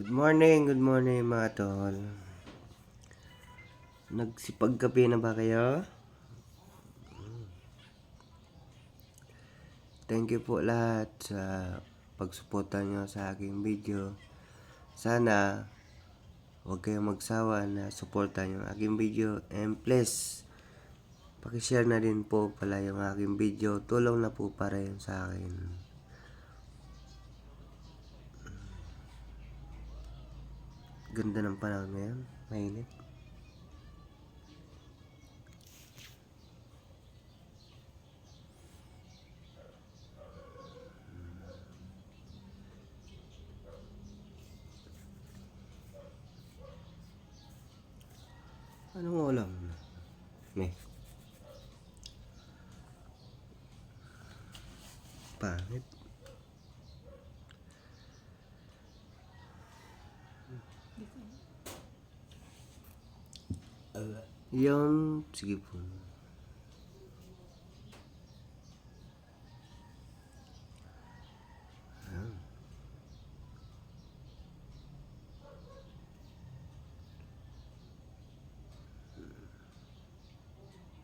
Good morning, good morning mga tol. Nagsipag kape na ba kayo? Thank you po lahat sa pagsuporta nyo sa aking video. Sana huwag kayong magsawa na suportahan yung aking video. And please, pakishare na din po pala yung aking video. Tulong na po para yun sa akin. Ganda ng panahon ngayon. Mainit. Anong ulam? May. Pangit. Yung, sige po.